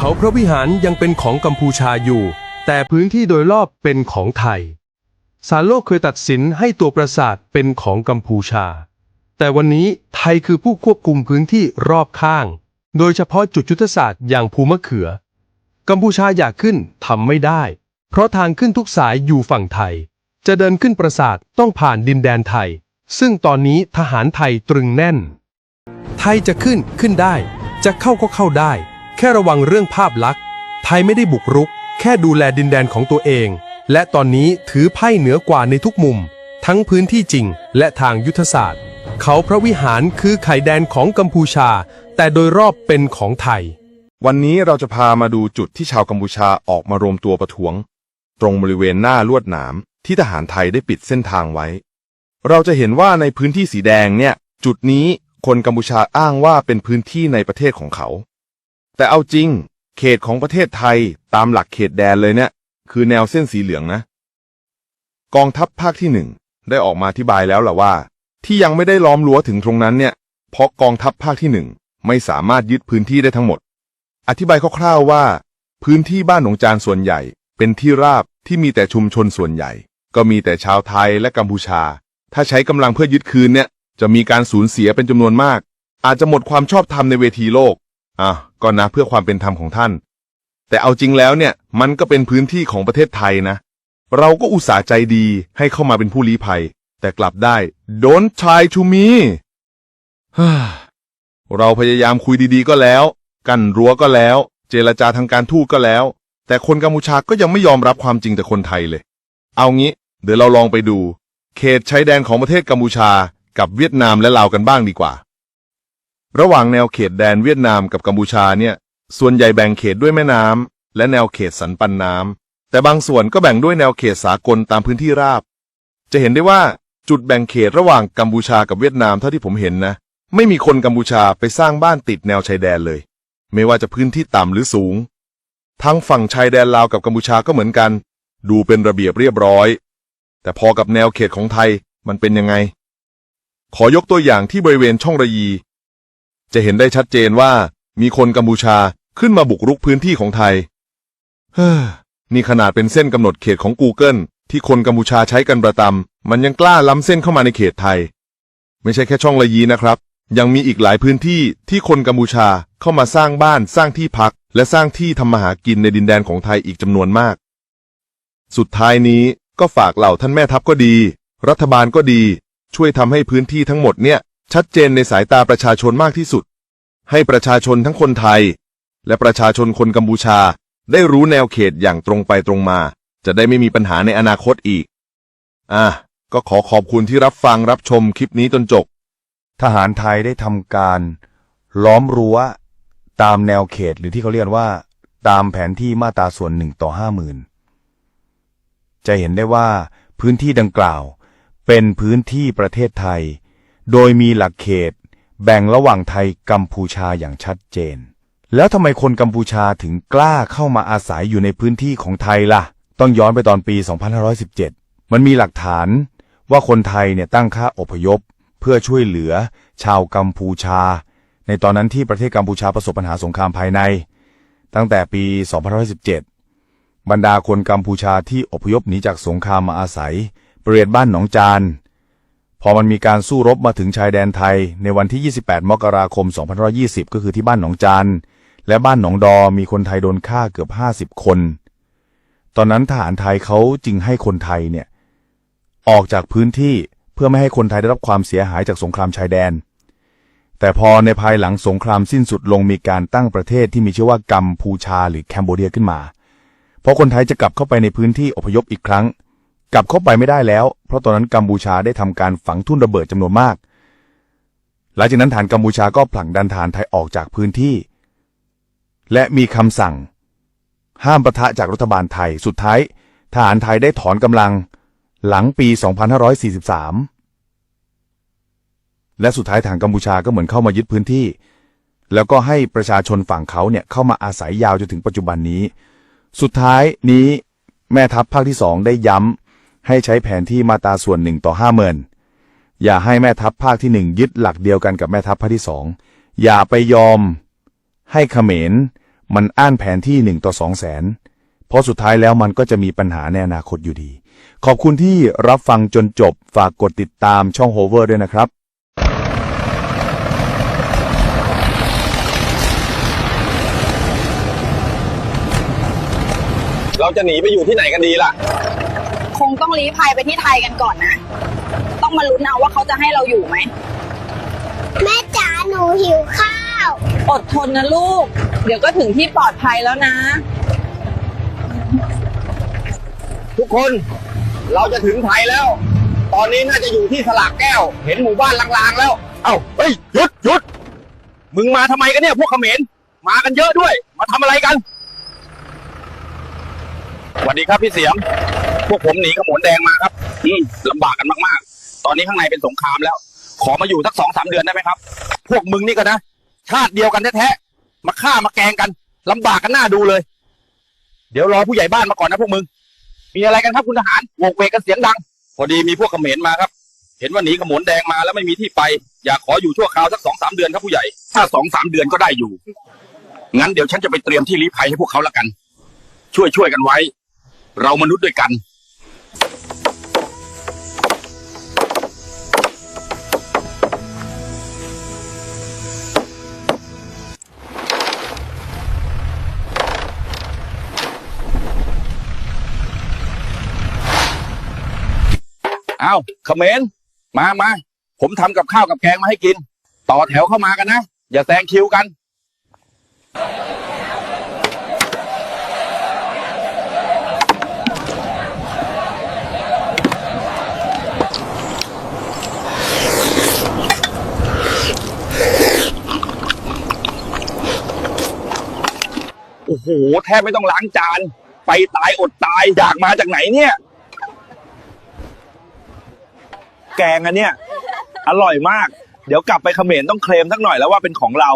เขาพระวิหารยังเป็นของกัมพูชาอยู่ แต่พื้นที่โดยรอบเป็นของไทยศาลโลกเคยตัดสินให้ตัวปราสาทเป็นของกัมพูชา แต่วันนี้ไทยคือผู้ควบคุมพื้นที่รอบข้าง โดยเฉพาะจุดยุทธศาสตร์อย่างภูมะเขือ กัมพูชาอยากขึ้นทำไม่ได้ เพราะทางขึ้นทุกสายอยู่ฝั่งไทย จะเดินขึ้นปราสาทต้องผ่านดินแดนไทย ซึ่งตอนนี้ทหารไทยตรึงแน่น ไทยจะขึ้นขึ้นได้ จะเข้าก็เข้าได้ แค่ระวังเรื่องภาพลักษณ์ ไทยไม่ได้บุกรุก แค่ดูแลดินแดนของตัวเอง และตอนนี้ถือไพ่เหนือกว่าในทุกมุม ทั้งพื้นที่จริงและทางยุทธศาสตร์ เขาพระวิหารคือไข่แดนของกัมพูชา แต่โดยรอบเป็นของไทย วันนี้เราจะพามาดูจุดที่ชาวกัมพูชาออกมารวมตัวประท้วง ตรงบริเวณหน้าลวดหนามที่ทหารไทยได้ปิดเส้นทางไว้ เราจะเห็นว่าในพื้นที่สีแดงเนี่ย จุดนี้คนกัมพูชาอ้างว่าเป็นพื้นที่ในประเทศของเขา แต่เอาจริง เขตของประเทศไทยตามหลักเขตแดนเลยเนี่ย คือแนวเส้นสีเหลืองนะ กองทัพภาคที่หนึ่งได้ออกมาอธิบายแล้วล่ะว่า ที่ยังไม่ได้ล้อมรั้วถึงตรงนั้นเนี่ย เพราะกองทัพภาคที่หนึ่งไม่สามารถยึดพื้นที่ได้ทั้งหมด อธิบายคร่าวๆว่า พื้นที่บ้านหนองจานส่วนใหญ่ เป็นที่ราบที่มีแต่ชุมชนส่วนใหญ่ ก็มีแต่ชาวไทยและกัมพูชา ถ้าใช้กำลังเพื่อยึดคืนเนี่ย จะมีการสูญเสียเป็นจำนวนมาก อาจจะหมดความชอบธรรมในเวทีโลกอะ ก็นะเพื่อความเป็นธรรมของท่าน แต่เอาจริงแล้วเนี่ยมันก็เป็นพื้นที่ของประเทศไทยนะ เราก็อุตส่าห์ใจดีให้เข้ามาเป็นผู้ลี้ภัย แต่กลับได้ Don't try to me เราพยายามคุยดีๆก็แล้ว กันรั้วก็แล้ว เจรจาทางการทูตก็แล้ว แต่คนกัมพูชาก็ยังไม่ยอมรับความจริงจากคนไทยเลย เอางี้ เดี๋ยวเราลองไปดู เขตชายแดนของประเทศกัมพูชากับเวียดนามและลาวกันบ้างดีกว่า ระหว่างแนวเขตแดนเวียดนามกับกัมพูชาเนี่ย ส่วนใหญ่แบ่งเขตด้วยแม่น้ำและแนวเขตสันปันน้ำแต่บางส่วนก็แบ่งด้วยแนวเขตสากลตามพื้นที่ราบ จะเห็นได้ว่าจุดแบ่งเขตระหว่างกัมพูชากับเวียดนามเท่าที่ผมเห็นนะ ไม่มีคนกัมพูชาไปสร้างบ้านติดแนวชายแดนเลย ไม่ว่าจะพื้นที่ต่ำหรือสูง ทั้งฝั่งชายแดนลาวกับกัมพูชาก็เหมือนกัน ดูเป็นระเบียบเรียบร้อย แต่พอกับแนวเขตของไทยมันเป็นยังไง ขอยกตัวอย่างที่บริเวณช่องระยี จะเห็นได้ชัดเจนว่า มีคนกัมพูชาขึ้นมาบุกรุกพื้นที่ของไทย เฮ้อ นี่ขนาดเป็นเส้นกำหนดเขตของ Google ที่คนกัมพูชาใช้กันประจำมันยังกล้าล้ำเส้นเข้ามาในเขตไทย ไม่ใช่แค่ช่องระยีนะครับ ยังมีอีกหลายพื้นที่ที่คนกัมพูชาเข้ามาสร้างบ้านสร้างที่พัก และสร้างที่ทำมาหากินในดินแดนของไทยอีกจำนวนมาก สุดท้ายนี้ก็ฝากเหล่าท่านแม่ทัพก็ดี รัฐบาลก็ดี ช่วยทำให้พื้นที่ทั้งหมดเนี่ย ชัดเจนในสายตาประชาชนมากที่สุด ให้ประชาชนทั้งคนไทย และประชาชนคนกัมพูชาได้รู้แนวเขตอย่างตรงไปตรงมา จะได้ไม่มีปัญหาในอนาคตอีก อะ ก็ขอขอบคุณที่รับฟังรับชมคลิปนี้จนจบ ทหารไทยได้ทำการ ล้อมรั้ว ตามแนวเขตหรือที่เขาเรียกว่า ตามแผนที่มาตราส่วนหนึ่งต่อห้าหมื่นจะเห็นได้ว่าพื้นที่ดังกล่าว เป็นพื้นที่ประเทศไทย โดยมีหลักเขต แบ่งระหว่างไทยกัมพูชาอย่างชัดเจน แล้วทำไมคนกัมพูชาถึงกล้าเข้ามาอาศัยอยู่ในพื้นที่ของไทยล่ะ ต้องย้อนไปตอนปี 2517 มันมีหลักฐานว่าคนไทยเนี่ยตั้งค่าอพยพ เพื่อช่วยเหลือ ชาวกัมพูชา ในตอนนั้นที่ประเทศกัมพูชาประสบปัญหาสงครามภายใน ตั้งแต่ปี 2517 บรรดาคนกัมพูชาที่อพยพหนีจากสงครามมาอาศัยบริเวณบ้านหนองจาน พอมันมีการสู้รบมาถึงชายแดนไทย ในวันที่ 28 มกราคม 2520 ก็คือที่บ้านหนองจานและบ้านหนองดอมีคนไทยโดนฆ่าเกือบ 50 คน ตอนนั้นทหารไทยเขาจึงให้คนไทยเนี่ยออกจากพื้นที่เพื่อไม่ให้คนไทยได้รับความเสียหายจากสงครามชายแดน แต่พอในภายหลังสงครามสิ้นสุดลงมีการตั้งประเทศที่มีชื่อว่ากัมพูชาหรือแคนโบเดียขึ้นมา เพราะคนไทยจะกลับเข้าไปในพื้นที่อพยพอีกครั้ง กลับเข้าไปไม่ได้แล้ว เพราะตอนนั้นกัมพูชาได้ทำการฝังทุ่นระเบิดจำนวนมาก หลังจากนั้นฐานกัมพูชาก็ผลักดันฐานไทยออกจากพื้นที่ และมีคำสั่ง ห้ามปะทะจากรัฐบาลไทย สุดท้ายทหารไทยได้ถอนกำลังหลังปี 2543 และสุดท้ายทางกัมพูชาก็เหมือนเข้ามายึดพื้นที่ แล้วก็ให้ประชาชนฝั่งเขาเนี่ยเข้ามาอาศัยยาวจนถึงปัจจุบันนี้ สุดท้ายนี้แม่ทัพภาคที่สองได้ย้ำ ให้ใช้แผนที่มาตราส่วนหนึ่งต่อห้าหมื่นอย่าให้แม่ทัพภาคที่หนึ่งยึดหลักเดียวกันกับแม่ทัพภาคที่สองอย่าไปยอม ให้เขมรมันอ้านแผนที่หนึ่งต่อสองแสนเพราะสุดท้ายแล้วมันก็จะมีปัญหาในอนาคตอยู่ดี ขอบคุณที่รับฟังจนจบฝากกดติดตามช่องโฮเวอร์ด้วยนะครับเราจะหนีไปอยู่ที่ไหนกันดีล่ะ คงต้องลี้ภัยไปที่ไทยกันก่อนนะ ต้องมาลุ้นเอาว่าเขาจะให้เราอยู่ไหม แม่จ๋าหนูหิวข้าว อดทนนะลูก เดี๋ยวก็ถึงที่ปลอดภัยแล้วนะ ทุกคนเราจะถึงไทยแล้ว ตอนนี้น่าจะอยู่ที่สลากแก้ว เห็นหมู่บ้านลางๆแล้ว เอ้าเฮ้ยหยุดหยุดมึงมาทำไมกันเนี่ยพวกเขมรมากันเยอะด้วย มาทำอะไรกัน สวัสดีครับพี่เสียม พวกผมหนีขโมนแดงมาครับ อืมลำบากกันมากๆ ตอนนี้ข้างในเป็นสงครามแล้ว ขอมาอยู่สักสองสามเดือนได้ไหมครับ พวกมึงนี่ก็นะ ชาติเดียวกันแท้ๆ มาฆ่ามาแกงกันลำบากกันหน้าดูเลย เดี๋ยวรอผู้ใหญ่บ้านมาก่อนนะพวกมึง มีอะไรกันครับคุณทหารโวกเวกกันเสียงดัง พอดีมีพวกเขมรมาครับ เห็นว่าหนีขโมนแดงมาแล้วไม่มีที่ไป อยากขออยู่ชั่วคราวสักสองสามเดือนครับผู้ใหญ่ ถ้าสองสามเดือนก็ได้อยู่ งั้นเดี๋ยวฉันจะไปเตรียมที่ลี้ภัยให้พวกเขาละกัน ช่วยช่วยกันไว้ เรามนุษย์ด้วยกันอ้าวเขมรมามาผมทำกับข้าวกับแกงมาให้กิน ต่อแถวเข้ามากันนะ อย่าแซงคิวกัน โอ้โหแทบไม่ต้องล้างจาน ไปตายอดตายอยากมาจากไหนเนี่ย แกงอันเนี้ยอร่อยมาก เดี๋ยวกลับไปเขมรต้องเคลมสักหน่อยแล้วว่าเป็นของเรา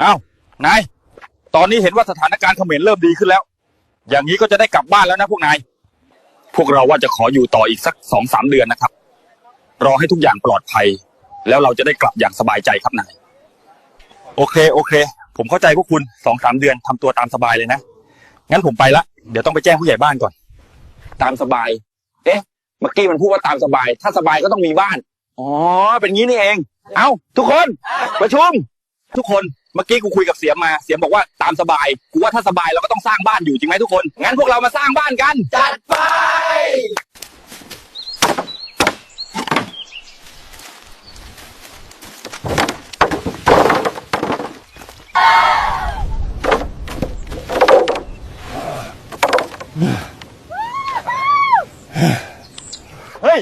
เอ้านาย ตอนนี้เห็นว่าสถานการณ์เขมรเริ่มดีขึ้นแล้ว อย่างนี้ก็จะได้กลับบ้านแล้วนะพวกนาย พวกเราว่าจะขออยู่ต่ออีกสักสองสามเดือนนะครับ รอให้ทุกอย่างปลอดภัย แล้วเราจะได้กลับอย่างสบายใจครับนาย โอเค โอเค ผมเข้าใจพวกคุณสองสามเดือนทำตัวตามสบายเลยนะ งั้นผมไปละ เดี๋ยวต้องไปแจ้งผู้ใหญ่บ้านก่อน ตามสบาย เอ๊ะ เมื่อกี้มันพูดว่าตามสบาย ถ้าสบายก็ต้องมีบ้าน อ๋อ เป็นงี้นี่เอง เอ้า ทุกคนประชุม ทุกคน เมื่อกี้กูคุยกับเสียมมา เสียมบอกว่าตามสบาย กูว่าถ้าสบายเราก็ต้องสร้างบ้านอยู่จริงไหมทุกคน งั้นพวกเรามาสร้างบ้านกัน จัดไป เฮ้ย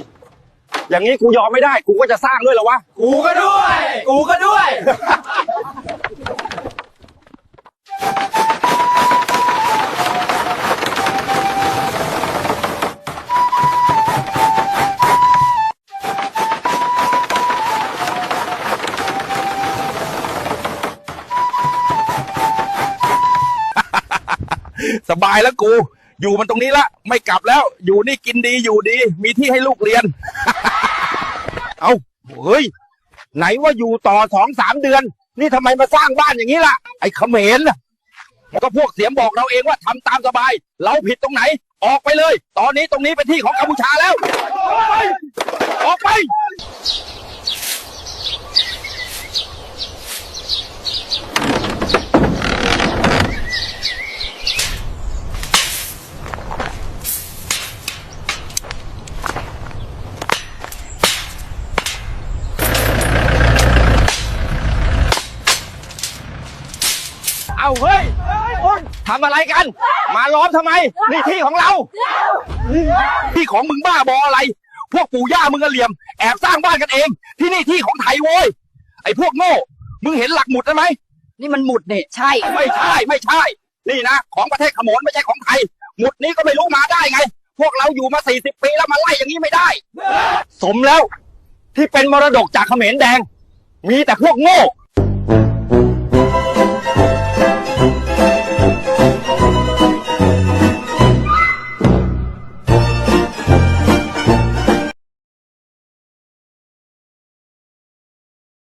อย่างนี้กูยอมไม่ได้ กูก็จะสร้างด้วยเหรอวะ กูก็ด้วย กูก็ด้วย สบายแล้วกู อยู่มันตรงนี้ละ ไม่กลับแล้ว อยู่นี่กินดีอยู่ดี มีที่ให้ลูกเรียน เอาเฮ้ย ไหนว่าอยู่ต่อสองสามเดือน นี่ทำไมมาสร้างบ้านอย่างนี้ล่ะ ไอ้เขมรน่ะก็พวกเสียมบอกเราเองว่าทำตามสบาย เราผิดตรงไหน ออกไปเลย ตอนนี้ตรงนี้เป็นที่ของกัมพูชาแล้ว ออกไปเอาเฮ้ยทำ อะไรกัน มาล้อมทำไม นี่ที่ของเรา ที่ของมึงบ้าบออะไร พวกปู่ย่ามึงกะเหลี่ยม แอบสร้างบ้านกันเอง ที่นี่ที่ของไทยโว้ย ไอ้พวกโง่ มึงเห็นหลักหมุดได้ไหม นี่มันหมุดเนี่ยใช่ ไม่ใช่ไม่ใช่ นี่นะ ของประเทศขโมนไม่ใช่ของไทย หมุดนี้ก็ไม่รู้มาได้ไง พวกเราอยู่มาสี่สิบปีแล้วมาไล่อย่างนี้ไม่ได้ สมแล้ว ที่เป็นมรดกจากเขมรแดง มีแต่พวกโง่